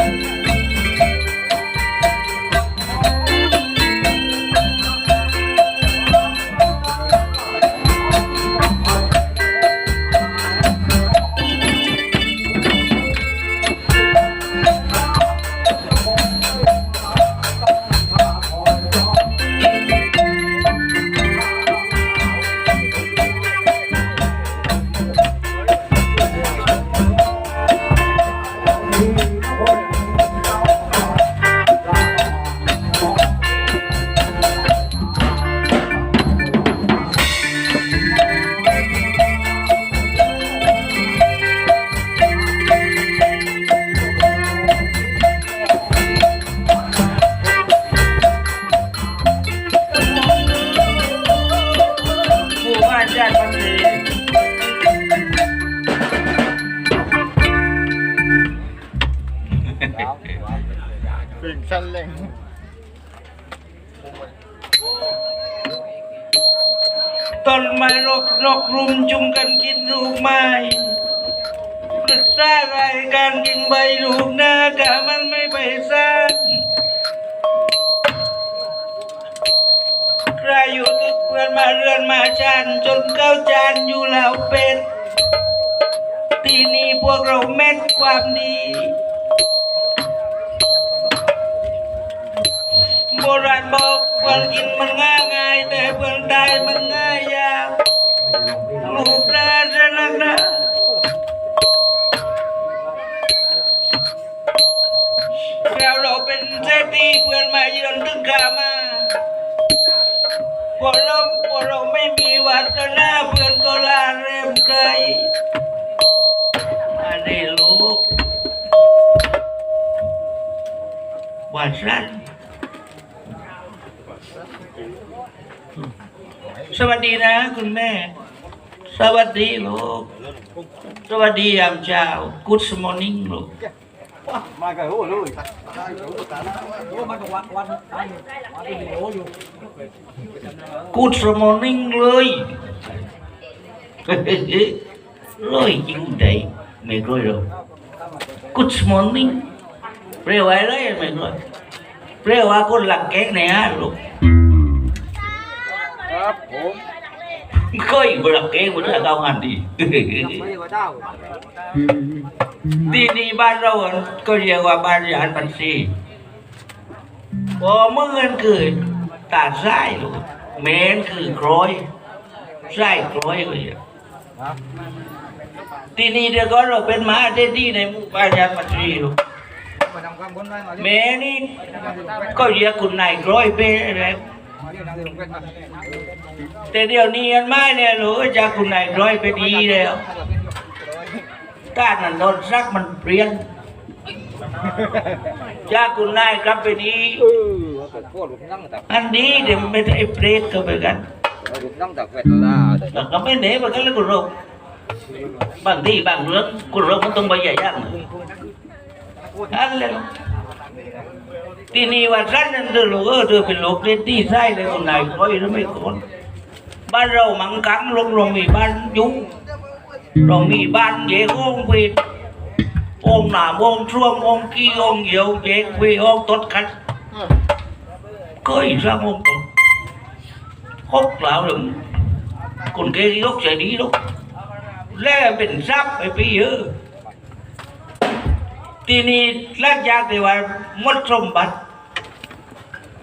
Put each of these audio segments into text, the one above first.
ห ชันเล่งต้นไม้รกนกรุมจุมกันกินลูกไม้ปรึกษารายการยิงใบลูกหน้ากะมันไม่ไปสั้นใครอยู่ตึกเพื่อนมาเรือนมาชันจนเข้าจานอยู่แล้วเป็น ที่นี่พวกเราเม็ดความดี บราณบอกเพื่อนกินมันง่ายง่ายแต่เพื่อนตายมันง่ายยากลูกนาจะรักนะเราเราเป็นเศรษฐีเพื่อนมาเยือนถึงกามาพวกเราพวกเราไม่มีวัฒนาเพื่อนก็ลาเริ่มไกลมาได้ลูกวัดสั้น สวัสดีนะคุณแม่ สวัสดีลูก สวัสดียามเช้า Good morning ลูก มากันโอ้เลย Good morning เลยเลยจริงใจไม่รู้หรอก Good morning เรียกว่าอะไรไม่รู้เรียกว่าคนหลักแก๊กในฮะลูก ครับผมก็อีกหลักแก๊กมันจะเอางานดีไม่ได้ว่าเจ้าที่นี่บ้านเราก็เรียกว่าบ้านยานบันซีพอเมื่อเงินคือตาไส้ลูกเมนคือกร้อยไส้กร้อยก็เรียกที่นี่เดี๋ยวก็เราเป็นหมาเด็ดดีในหมู่บ้านยานบันซีลูกมาทำความบนไว้มาเมนี่ก็เรียกคุณนายกร้อยไปแล้ว แต่เดี๋ยวนี้อันไม่เนี่ยลูจากคุณนายร้อยไปดีแล้วต้านนันโดนซักมันเปลี่ยนยาคุณนายกลับไปดีเออเกิดโคตรหลุมนั่งแต่อันนี้เดี๋ยวไม่ได้เปรตก็ไปกันหลุมนั่งแต่เวทลาแล้วก็ไม่เหนไปกันแล้วคุณโรคบางที่บางเรื่องคุณโรคมันต้องไปใหญ่ยักอันเลยที่นี่ว่าสั้นนั่นเธอลูกเออเธอเป็นโรคเล่นที่ไส้เลยคุณนายคอยแล้วไม่คน บ้านเรามังคังลงลงมีบ้านยุงเรามีบ้านเย่โองไปองหนาโองช่วงองกี้องเหี่ยวเย่ไปองตดคัน có gì sao không còn hốt lão đừng còn kia đi lúc sẽ đi lúc lẽ bình sắp phải bây giờ ทีนี้หลังจากที่ว่าหมดสมบัติ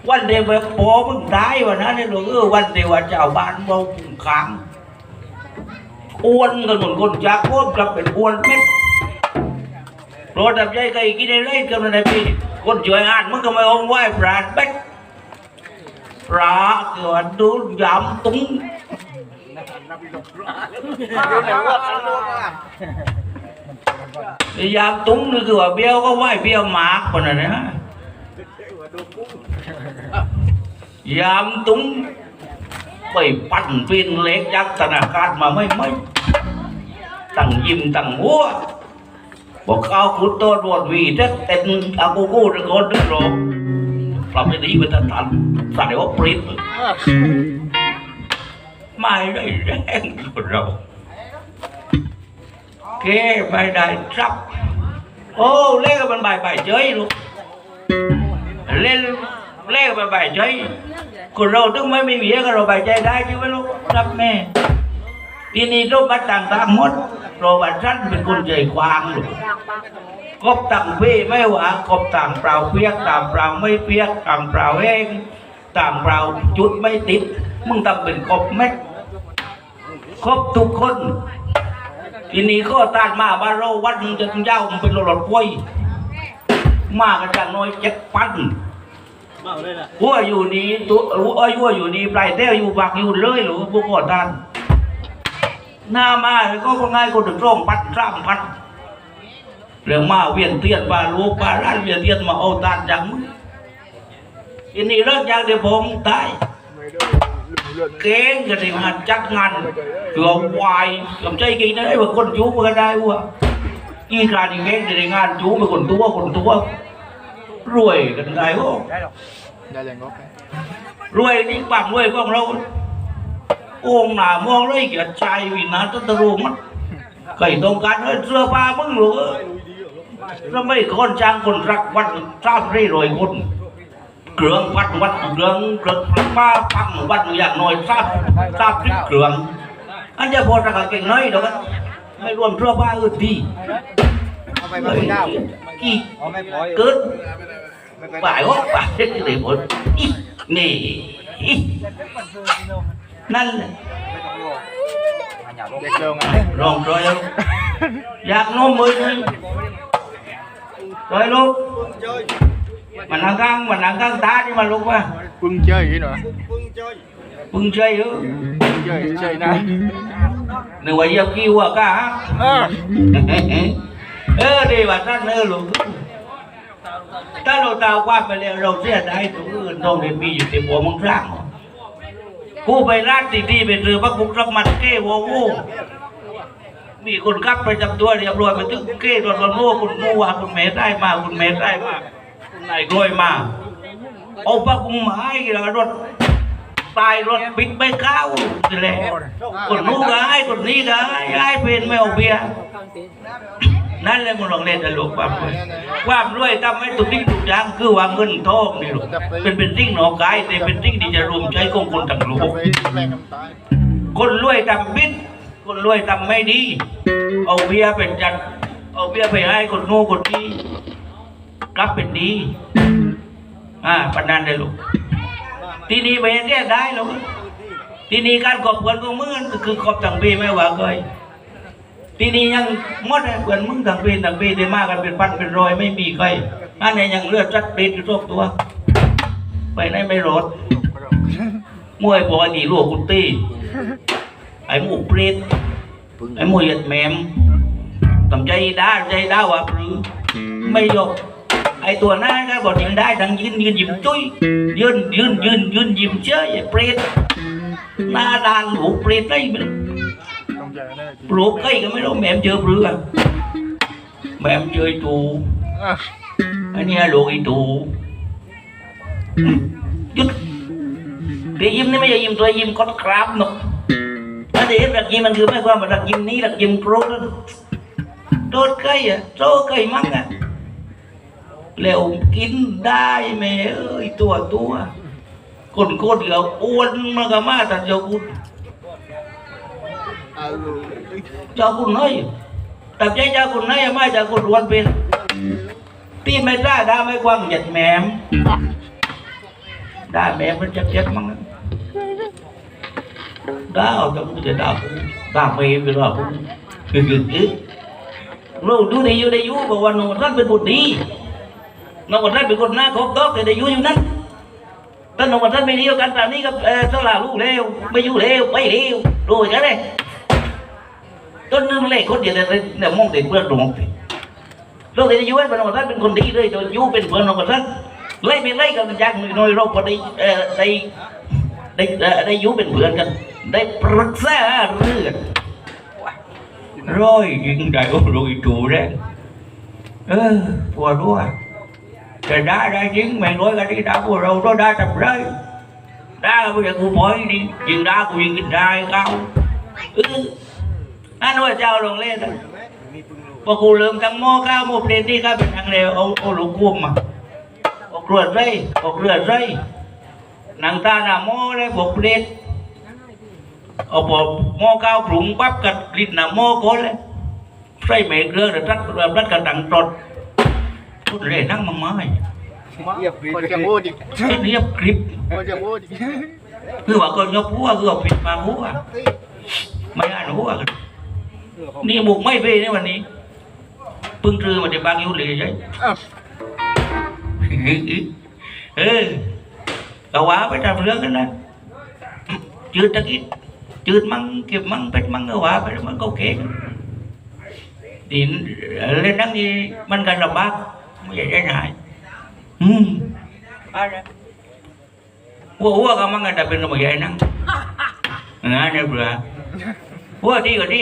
วันเดียวไปพอมึงตายวันนั้นเนี่ยลูกเออวันเดียวว่าเจ้าบ้านเราคุมขังอ้วนกันหมือนคนจากพวกกลับเป็นอ้วนเม็ดรถดับใจใครกินอะไรกันในปีคนช่วยอ่านมันก็ไม่องไหว้ปราดเบ็ดพระเกิดดูยำตุ้งยำตุ้งนี่คือว่าเบี้ยวก็ไหวเบี้ยวหมากคนนั้นนะ ยำตุ้งไปปั่นป็นเล็กยักษ์ธนาคารมาไม่ไม่ตั้งยิ้มตั้งหัวบอกเอาคุณโตรวดวีเด็กเต็มอากูกูตะโกนดึกหรอกเราไม่ดีไปตันตันสัตว์เดี๋ยว่าปริ้นไม่ได้แรงเราเกไม่ได้ทรัพย์โอ้เล่นกับมันบ่ายบ่ายเฉยลูกเล่น เล่นกับมันบ่คนเราถึงไม่มีเมียก็เราบ่ายใจได้ใช่ไหมลูกรับแม่ทีนี้รูปบัตรต่างๆหมดโราบัตรสั้นเป็นคนใจกว้างลูกกบต่างเพ่ไม่หวากบต่างเปล่าเปียกต่างเปล่าไม่เปียกต่างเปล่าแห้งต่างเปล่าจุดไม่ติด มึงทำเป็นกบเม็ดครบทุกคน ทีนี้ก็ต้านมาบ้านเราวัดหนึงจะยามันเป็นรถกล้วย มากันจากน้อยเจ็ดปัน หัวอยู่นี่ตัวหัวหัวอยู่นี่ปลายแต้วอยู่ปากอยู่เลยหรือพวกกอต้านหน้ามาแล้วก็ง่ายก็ถึงร่องพัดสามพันเรื่องมาเวียนเทียนปลาลูกปลาร้านเวียนเทียนมาเอาตานจังมึงทีนี้เลิกจากเดี๋ยวผมตายเก่งก็ได้มาจัดงานเกือบวายกือบใจกินได้ว่าคนจูบก็ได้วะอีการอีเก่งก็ได้งานจูบเป็นคนตัวคนตัว รวยกันได้โอ้ได้ยังงบรวยนี่ปังรวยของเราโอ่งหนามองเลยเกียรติใจวินาตตะรูมันเคยต้องการเอ้ยเสื้อผ้ามึงหรือแล้วไม่คนจ้างคนรักวัดทราบเร่รวยคนเครื่องพัดวัดเครื่องเครื่องป้าพังวัดอย่างน้อยทราบทราบที่เครื่องอันจะพอจะเก่งน้อยเดี๋ยวกันไม่รวมเสื้อผ้าอื่นดีเอาไปมาเจ้ากี่เอาไม่ปล่อยเกิดไม่ไปฝ่ายว่าฝ่ายเลยหมดอีนี่อีนั่นแหละไม่ต้องรออันอย่าลงเด็กลงอะลองรอยเอา อยากโน้มมือเลยรอยลูกมันนั่งข้างมันนั่งข้างตาที่มันลูกว่าปึ้งเจออีกหน่อยพึ่งใจ เออเจอเฉยนะนึกว่าเหยียบขี้วัวก้าเออเออดีว่าท่านเออหลวงถ้าเราตาว่าไปแล้วเราเสียดายตรงอื่นตรงนี้มีอยู่ที่หัวมึงร้างผู้ไปร้านตีดีเป็นเรือพระกุกรักมันเก้วโวมีคนขับไประจำตัวเรียบร้อยไปถึงเก้รถวันโม่คุณมู่ว่าคุณแม่ได้มาคุณแม่ได้มาคุณนายกล้วยมาเอาพระกุมไม้แล้วรถตายรถปิดไม่เข้าสิแหละคนนู้นก็ให้คนนี้ก็ให้ให้เป็นไม่เอาเบียร์ นั่นเลยมึงลองเล่นกันลูกความรวยความรวยทำให้ทุกสิ่งทุกอย่างคือว่าเงินทองนี่ลูกเป็นเป็นสิ่งหนอกายแต่เป็นสิ่งที่จะรวมใจของคนทั้งโลกคนรวยทำบิดคนรวยทำไม่ดี เอาเบียเป็นจัดเอาเบียไปให้คนโง่คนนี้กลับเป็นดีอ่าปนนันเลยลูกทีนี้ไปเรียกได้ลูกทีนี้การขอบคุณของมึงก็คือขอบทั้งปีไม่ว่าเคย ทีนี้ยังมดเลยเพื่อนมึงทั้งปีทั้งปีได้มากกันเป็นพันเป็นร้อยไม่มีใครอันนี้ยังเลือดจัดปีดอยู่ทุกตัว ไปไหนไม่รอดมวยบอกว่าหนีลูกกุตี้ไอ้หมูเปรตไอ้หมูเหยียดแหมมทำใจด้าใจด้าว่าหรือไม่ยกไอ้ตัวหน้าก็บอกยังได้ทั้งยืนยืนยิ้มจุ้ยยืนยืนยืนยืนยิ้มเชยไอ้เปรตหน้าด่านหูเปรตได้ไม่รู้ ปลูกไกล้ก็ไม่รู้แม่มเจอปลือกแม่มเจอตูอันนี้ลูกไอ้ตูยุดเดี๋ยิ้มนี่ไม่ใช่ยิ้มตัวยิ้มก็อนคราบหนกอันเดี๋ยวรักยิ้มมันคือไม่ความรักยิ้มนี้รักยิ้มโกรธโดดไก่อะโตใกล้มั่งอะเร็วกินได้ไหมเอ้ยตัวตัวคนโคตรเราอ้วนมากมาแต่เจ้ากู เอาเจ้าคุณน้อยแต่ใจเจ้าคุณน้อยไม่เจ้าคุณรวนเป็นตีไม่ได้ได้ไม่กว้างหยัดแหมมได้แหมมมันจะเจ็บมั้งนะได้เอาแต่กูจะด่ากูด่าไปไปด่ากูคือคือคือเราดูในอยู่ในอยู่บอกว่าหนูท่านเป็นคนดีหนูท่านเป็นคนน้าคบตอกแต่ในอยู่อยู่นั้นถ้าหนูท่านไม่เดียวกันตอนนี้ก็เออสละลูกเร็วไม่อยู่เร็วไปเร็วดูอย่างนั้ นเลยต้นนึงเล่คนเดียวเลยเนี่ยมองติดเพื่อนตรงติโลกที่ยูเอ็นเป็นของท่านเป็นคนดีเลยจนยูเป็นเพื่อนของท่านไล่ไปไล่กันจากน้อยเราพอได้ได้ได้ได้ยูเป็นเพื่อนกัน ได้ปรึกษาเรื่องร้อยยิงได้โอ้รวยจูแรงเออปวดหัวแต่ได้ได้จริงแม่งร้อยกันที่ด่าพวกเราก็ได้จับได้ได้ bây giờ กู nói đi ยิงได้กูยิงกินได้เขาเออ นั่นว่าเจ้าลงเล่นนะพอกูเริ่มทั้งหม้อข้าวหม้อเปลนนี่ข้าเป็นทางเร็วเอาเอาลูกกุ้มมาออกเรือดไรออกเรือดไรหนังตาหน้าหม้อเลยบอกเปลนเอาพอหม้อข้าวปรุงปั๊บกัดลิ้นหน้าหม้อก่อนเลยใส่แม่เกลือแต่รัดรัดกระดังตดทุดเลยนั่งมังไม้เรียบรีคนจะพูดอีกเรียบกริบคนจะพูดอีกคือว่าคนยกหัวคือว่าปิดปากหัวไม่อ่านหัวกัน นี่บุกไม่เพ่ในวันนี้เพึ่งซื้อมาจากบางยุเลยใช่อ้าวเออก็ว่าไปทำเรื่องกันนะจืดตะกี้จืดมั่งเก็บมั่งเป็ดมั่งก็ว่าไปแล้วมันก็โอเคกันดินเล่นนั่งนี่มันกันลำบากไม่ใช่ได้หายอืมอะไรหัวหัวก็มั่งกันแต่เป็นก็ไม่ใช่นั่งงานเนี่ยเปล่าหัวที่ก็ดี